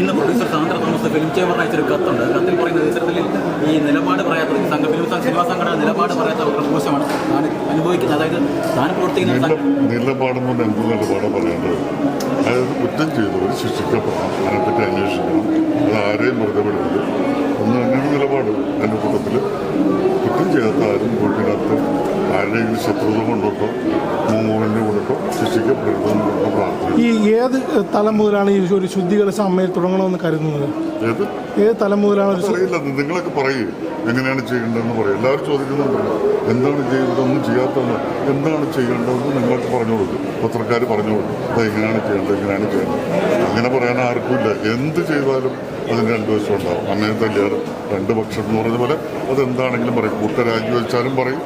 ഇന്ന് producer Sandra Thomas film ചേമ്പറിന് അയച്ചൊരു കത്തുണ്ട്. കത്തിൽ പറയുന്നത് ഇത്തരത്തിൽ ഈ നിലപാട് പറയാത്ത ഈ സംഘ ഫിലിം സിനിമാ സംഘടന നിലപാട് പറയാത്ത ഒരു മോശമാണ്. താൻ അനുഭവിക്കുന്നത് അതായത് താൻ പ്രവർത്തിക്കുന്ന എന്ത് നിലപാടാണ് പറയേണ്ടത്? അതായത് കുറ്റം ചെയ്തവർ ശിക്ഷിക്കപ്പെടണം അതിനെപ്പറ്റി അന്വേഷിക്കണം. അത് ആരെയും വെറുതെ വിടരുത്. ഒന്ന് തന്നെയാണ് നിലപാട് എന്റെ കൂട്ടത്തിൽ കുറ്റം ചെയ്യാത്ത ആരും വീട്ടിനകത്ത് ആരുടെയെങ്കിലും ശത്രുത കൊണ്ടോട്ടോ ഈ ഏത് തലം മുതലാണ് ഈ ഒരു ശുദ്ധീകരണ അമ്മയിൽ തുടങ്ങണമെന്ന് കരുതുന്നത്? ഏത്? ഏത് തലം മുതലാണ് അറിയില്ല നിങ്ങളൊക്കെ പറയൂ. എങ്ങനെയാണ് ചെയ്യേണ്ടതെന്ന് പറയും. എല്ലാവരും ചോദിക്കുന്നുണ്ടല്ലോ. എന്താണ് ചെയ്യേണ്ടതൊന്നും ഒന്നും ചെയ്യാത്തതെന്ന് എന്താണ് ചെയ്യേണ്ടതെന്ന് നിങ്ങൾക്ക് പറഞ്ഞു കൊടുക്കും പത്രക്കാർ പറഞ്ഞു കൊടുക്കും അത് എങ്ങനെയാണ് ചെയ്യേണ്ടത് എങ്ങനെയാണ് ചെയ്യേണ്ടത്. അങ്ങനെ പറയാൻ ആർക്കുമില്ല എന്ത് ചെയ്താലും അതിന് രണ്ട് വശം ഉണ്ടാവും. അങ്ങനെ തന്നെയാണ് രണ്ട് പക്ഷം എന്ന് പറഞ്ഞ പോലെ അതെന്താണെങ്കിലും പറയും. കൂട്ട രാജിവെച്ചാലും പറയും.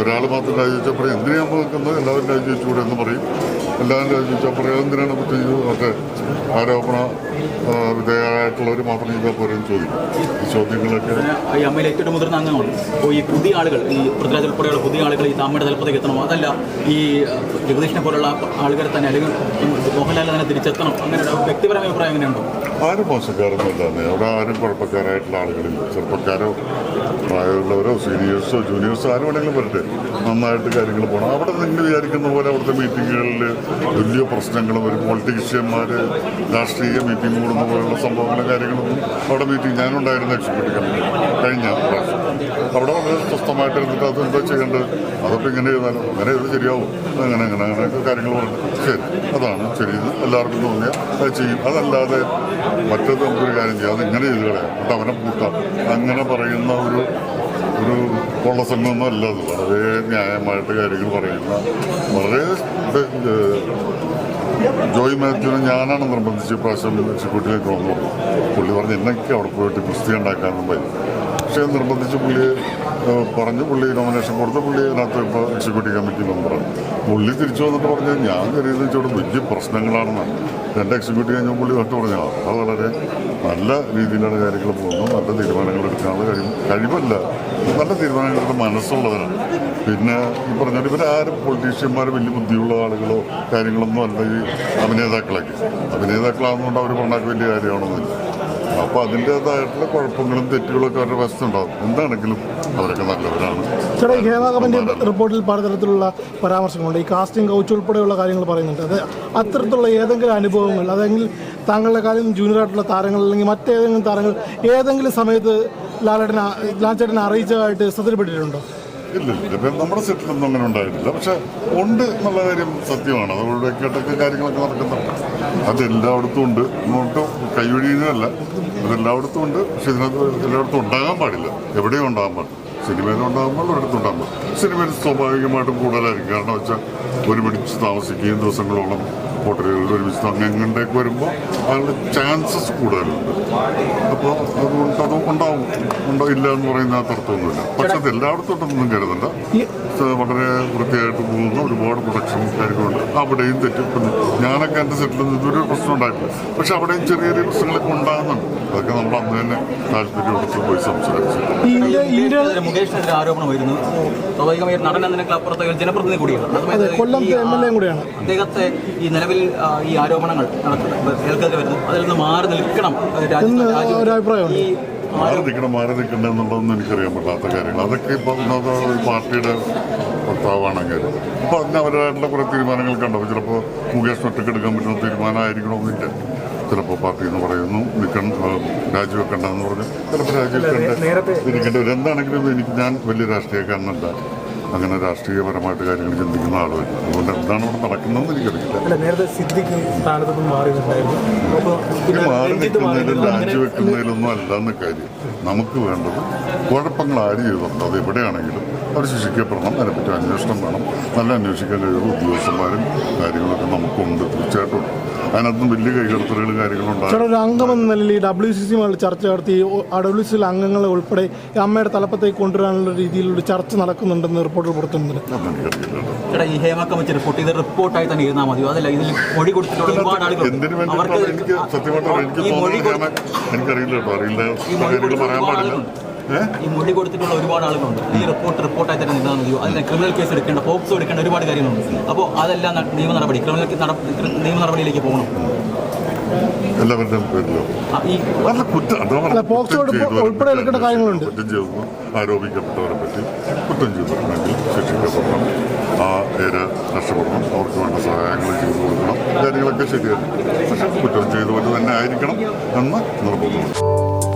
ഒരാൾ മാത്രം രാജിവെച്ചാൽ പറയും. എന്തിനാണ് നമ്മൾ നിൽക്കുന്നത് എല്ലാവരും രാജിവെച്ചുകൂടെ എന്ന് പറയും. എല്ലാവരും ചോദിച്ചപ്പോൾ പറയും എന്തിനാണ് കുറ്റം ചെയ്തത്? ആരോപണ ആ, വിധേയരായിട്ടുള്ളവർ മാത്രം ചെയ്താൽ പോരെന്ന് ചോദിക്കും. ഈ ചോദ്യങ്ങളൊക്കെ ഈ അമ്മയിൽ ഏറ്റവും മുതിർന്ന അംഗമാണ് അപ്പോൾ ഈ പുതിയ ആളുകൾ ഈ പൃഥ്വിരാജ് ഉൾപ്പെടെയുള്ള പുതിയ ആളുകൾ ഈ താമയുടെ തലപ്പത്തേക്ക് എത്തണം അതല്ല ഈ ജഗദീഷിനെ പോലുള്ള ആളുകളെ തന്നെ അല്ലെങ്കിൽ മോഹൻലാലിനെ തന്നെ തിരിച്ചെത്തണം? അങ്ങനെ ഒരു വ്യക്തിപരമായ അഭിപ്രായം എങ്ങനെയുണ്ടോ? ആരും മോശക്കാരൊന്നുമില്ലാന്നേ അവിടെ ആരും കുഴപ്പക്കാരായിട്ടുള്ള ആളുകളില്ല. ചെറുപ്പക്കാരോ പ്രായമുള്ളവരോ സീനിയേഴ്സോ ജൂനിയേഴ്സോ ആരും വേണമെങ്കിലും വരട്ടെ. നന്നായിട്ട് കാര്യങ്ങൾ പോകണം അവിടെ നിങ്ങൾ വിചാരിക്കുന്ന പോലെ അവിടുത്തെ മീറ്റിങ്ങുകളിൽ വലിയ പ്രശ്നങ്ങളും ഒരു പൊളിറ്റീഷ്യന്മാർ രാഷ്ട്രീയ മീറ്റിംഗ് കൂടുന്ന പോലുള്ള സംഭവങ്ങളും കാര്യങ്ങളൊന്നും അവിടെ മീറ്റിംഗ് ഞാനുണ്ടായിരുന്നു എക്സിക്യൂട്ടീവ് കഴിഞ്ഞ പ്രാവശ്യം. അവിടെ വളരെ സ്വസ്ഥമായിട്ട് ഇരുന്നിട്ട് അത് എന്താ ചെയ്യേണ്ടത്? അതൊക്കെ ഇങ്ങനെ ചെയ്താലും അങ്ങനെ ഇത് ശരിയാവും. അങ്ങനെ അങ്ങനെ അങ്ങനെയൊക്കെ കാര്യങ്ങൾ ശരി. അതാണ് ശരി. എല്ലാവർക്കും തോന്നിയ അത് ചെയ്യും. അതല്ലാതെ മറ്റത് നമുക്കൊരു കാര്യം ചെയ്യാം. അത് ഇങ്ങനെ ചെയ്ത് കളയാം. എന്നിട്ട് അവനെ പൂട്ടാം അങ്ങനെ പറയുന്ന ഒരു ഒരു കൊള്ളസംഘമൊന്നും അല്ല അത്. വളരെ ന്യായമായിട്ട് കാര്യങ്ങൾ പറയുന്ന വളരെ ജോയ് മാത്യുവിനെ ഞാനാണ് നിർബന്ധിച്ച് പ്രാവശ്യം എക്സിക്യൂട്ടീവിലേക്ക് വന്നു പുള്ളി പറഞ്ഞ് എന്നൊക്കെ അവിടെ പോയിട്ട് കുസ്തി ഉണ്ടാക്കാനും പോയി പക്ഷേ നിർബന്ധിച്ച് പുള്ളി പറഞ്ഞു. പുള്ളി നോമിനേഷൻ കൊടുത്ത് പുള്ളി അതിനകത്ത് ഇപ്പോൾ എക്സിക്യൂട്ടീവ് കമ്മിറ്റി മെമ്പറാണ് പുള്ളി തിരിച്ചു വന്നിട്ട് പറഞ്ഞാൽ ഞാൻ കരുതി വെച്ചോട് വലിയ പ്രശ്നങ്ങളാണെന്നാണ് എന്റെ എക്സിക്യൂട്ടീവ് കഴിഞ്ഞാൽ പുള്ളി തൊട്ട് പറഞ്ഞാൽ അത് വളരെ നല്ല രീതിയിലാണ് കാര്യങ്ങൾ പോകുന്നത്. നല്ല തീരുമാനങ്ങൾ എടുക്കാനുള്ള കഴിവ് കഴിവല്ല. നല്ല തീരുമാനങ്ങളുടെ മനസ്സുള്ളവരാണ്. പിന്നെ ഈ പറഞ്ഞാൽ ഇവരാരും പൊളിറ്റീഷ്യന്മാർ വലിയ ബുദ്ധിയുള്ള ആളുകളോ കാര്യങ്ങളൊന്നും അല്ല ഈ അഭിനേതാക്കളൊക്കെ. അഭിനേതാക്കളാകുന്നതുകൊണ്ട് അവർ പറഞ്ഞാൽ വലിയ കാര്യമാണെന്നില്ല അപ്പോൾ അതിന്റെതായിട്ടുള്ള കുഴപ്പങ്ങളും തെറ്റുകളൊക്കെ അവരുടെ വശത്തുണ്ടാവും. എന്താണെങ്കിലും അവരൊക്കെ നല്ലവരാണ്. ചേട്ടാ ഈ ഹേമ കമ്മിറ്റി റിപ്പോർട്ടിൽ പലതരത്തിലുള്ള പരാമർശങ്ങളുണ്ട്. ഈ കാസ്റ്റിംഗ് കൗച്ച് ഉൾപ്പെടെയുള്ള കാര്യങ്ങൾ പറയുന്നുണ്ട്. അത് അത്തരത്തിലുള്ള ഏതെങ്കിലും അനുഭവങ്ങൾ അതെങ്കിൽ താങ്കളുടെ കാര്യം ജൂനിയർ ആയിട്ടുള്ള താരങ്ങൾ അല്ലെങ്കിൽ മറ്റേതെങ്കിലും താരങ്ങൾ ഏതെങ്കിലും സമയത്ത് ലാലേട്ടനെ ലാൽ ചേട്ടനെ അറിയിച്ചതായിട്ട് ശ്രദ്ധയിൽപ്പെട്ടിട്ടുണ്ടോ? ഇല്ല ഇല്ല. ഇപ്പം നമ്മുടെ സെറ്റിലൊന്നും അങ്ങനെ ഉണ്ടായിട്ടില്ല. പക്ഷെ ഉണ്ട് എന്നുള്ള കാര്യം സത്യമാണ്. അതുകൊണ്ട് കേട്ടൊക്കെ കാര്യങ്ങളൊക്കെ നടക്കുന്നുണ്ട്. അതെല്ലായിടത്തും ഉണ്ട്. ഇങ്ങോട്ട് കൈവഴിയുന്നതല്ല. അതെല്ലായിടത്തും ഉണ്ട്. പക്ഷെ ഇതിനകത്ത് എല്ലായിടത്തും ഉണ്ടാകാൻ പാടില്ല. എവിടെയും ഉണ്ടാകാൻ പാടില്ല. സിനിമയിൽ ഉണ്ടാകുമ്പോൾ ഒരിടത്തും ഉണ്ടാകുമ്പോൾ സിനിമയിൽ സ്വാഭാവികമായിട്ടും കൂടുതലായിരിക്കും. കാരണം വെച്ചാൽ ഒരുമിച്ച് താമസിക്കുകയും ദിവസങ്ങളോളം ഹോട്ടലുകളിൽ ഒരുമിച്ച് അങ്ങനെയൊക്കെ വരുമ്പോൾ അതിനുള്ള ചാൻസസ് കൂടുതലുണ്ട്. അപ്പോൾ അതുകൊണ്ട് അത് ഉണ്ടാവും. ഉണ്ടോ ഇല്ല എന്ന് പറയുന്ന അർത്ഥമൊന്നുമില്ല. പക്ഷെ അത് എല്ലായിടത്തും ഉണ്ടെന്നൊന്നും കരുതണ്ട. വളരെ വൃത്തിയായിട്ട് പോകുന്ന ഒരുപാട് പ്രൊഡക്ഷൻ കാര്യങ്ങളുണ്ട്. അവിടെയും തെറ്റും. ഞാനൊക്കെ എന്റെ സെറ്റിൽ നിന്ന് ഇതൊരു പ്രശ്നം ഉണ്ടായിട്ടില്ല. പക്ഷെ അവിടെയും ചെറിയ ചെറിയ പ്രശ്നങ്ങളൊക്കെ ഉണ്ടാകുന്നുണ്ട്. അതൊക്കെ നമ്മൾ അന്ന് തന്നെ താല്പര്യം എടുത്ത് പോയി സംസാരിച്ചു. ഒരു നടൻ എന്നതിനേക്കാൾ അപ്പുറത്തെ ജനപ്രതിനിധി കൂടിയാണ്. അദ്ദേഹത്തെ ഈ നിലവിൽ ആ, ഈ ആരോപണങ്ങൾ നടക്കുന്ന കേൾക്കേണ്ടി വരുന്നു അതിൽ നിന്ന് മാറി നിൽക്കണം. ഈ മാറി നിൽക്കണം മാറി നിൽക്കണം എന്നുള്ളതൊന്നും എനിക്കറിയാൻ പറ്റാത്ത കാര്യങ്ങൾ അതൊക്കെ ഇപ്പം ഒന്നാമത് ഒരു പാർട്ടിയുടെ വക്താവാണെങ്കിൽ അപ്പം അതിന് അവരായിട്ടുള്ള കുറേ തീരുമാനങ്ങൾ കണ്ടത് ചിലപ്പോൾ മുകേഷ് ഒറ്റക്കെടുക്കാൻ പറ്റുന്ന തീരുമാനമായിരിക്കണമെന്നില്ല ചിലപ്പോൾ പാർട്ടി എന്ന് പറയുന്നു നിൽക്കണം രാജിവെക്കണ്ടെന്ന് പറഞ്ഞു ചിലപ്പോൾ രാജിവെക്കേണ്ട. ഇരിക്കേണ്ടി വരും. എന്താണെങ്കിലും എനിക്ക് ഞാൻ വലിയ രാഷ്ട്രീയക്കാരനല്ല. അങ്ങനെ രാഷ്ട്രീയപരമായിട്ട് കാര്യങ്ങൾ ചിന്തിക്കുന്ന ആളുമല്ല അതുകൊണ്ട് എന്താണ് ഇവിടെ നടക്കുന്നതെന്ന് എനിക്കറിയില്ല. അല്ല നേരത്തെ സിദ്ദിഖ് സ്ഥാനത്ത് മാറി നിൽക്കുന്നതിലും രാജിവെക്കുന്നതിലൊന്നും അല്ലെന്ന കാര്യം. നമുക്ക് വേണ്ടത് കുഴപ്പങ്ങൾ ആര് ചെയ്തിട്ടുണ്ട് അത് എവിടെയാണെങ്കിലും അവർ ശിക്ഷിക്കപ്പെടണം അതിനെപ്പറ്റി അന്വേഷണം വേണം. നല്ല അന്വേഷിക്കാൻ ഒരു ഉദ്യോഗസ്ഥന്മാരും കാര്യങ്ങളൊക്കെ നമുക്കുണ്ട്. തീർച്ചയായിട്ടും. അതിനകത്തും വലിയ കൈകടത്തലുകൾ കാര്യങ്ങളുണ്ടാകും ഒരു അംഗം എന്ന നിലയിൽ ഈ ഡബ്ല്യു സി സിയുമായി ചർച്ച നടത്തി ആ ഡബ്ല്യു സി അംഗങ്ങളെ ഉൾപ്പെടെ അമ്മയുടെ തലപ്പത്തേക്ക് കൊണ്ടുവരാനുള്ള രീതിയിലൊരു ചർച്ച നടക്കുന്നുണ്ടെന്ന് റിപ്പോർട്ടിൽ പുറത്തുണ്ട്. അതെനിക്കറിയില്ല ചേട്ടാ ഈ ഹേമ കമ്മിറ്റി റിപ്പോർട്ട് ഇത് റിപ്പോർട്ടായി തന്നെ ഇരുന്നാൽ മതിയോ അതല്ല ഇതിൽ മൊഴി കൊടുത്തിട്ടുള്ള ഒരുപാട് ആളുകൾ എന്തിനു വേണ്ടിയിട്ടാണ് എനിക്ക് സത്യമായിട്ട് എനിക്ക് ഈ മൊഴി തോന്നുന്നു കൊടു- എനിക്കറിയില്ല കേട്ടോ. അറിയില്ല. പറയാൻ പാടില്ല. ഈ മൊഴി കൊടുത്തിട്ടുള്ള ഒരുപാട് ആളുകളുണ്ട്. ഈ റിപ്പോർട്ട് റിപ്പോർട്ടായി തന്നെ നിന്നാൽ മതിയോ അതിന് ക്രിമിനൽ കേസ് എടുക്കേണ്ട പോക്സോ എടുക്കേണ്ട ഒരുപാട് കാര്യങ്ങളുണ്ട്. അപ്പോൾ അതെല്ലാം നിയമ നടപടി ക്രിമിനൽ നിയമ നടപടിയിലേക്ക് പോകണം. എല്ലാവരുടെയും പേരിലോ? നല്ല കുറ്റം ഉൾപ്പെടെ എടുക്കേണ്ട കാര്യങ്ങളുണ്ട്. കുറ്റം ചെയ്തെന്ന് ആരോപിക്കപ്പെട്ടവരെ പറ്റി കുറ്റം ചെയ്തിട്ടുണ്ടെങ്കിൽ ശിക്ഷിക്കപ്പെടണം. ആ പേര് രക്ഷപ്പെടണം അവർക്ക് വേണ്ട സഹായങ്ങൾ ചെയ്തു കൊടുക്കണം. കാര്യങ്ങളൊക്കെ ശരിയാണ് പക്ഷെ കുറ്റം ചെയ്തവർ തന്നെ ആയിരിക്കണം എന്ന് നിർബന്ധമുണ്ട്.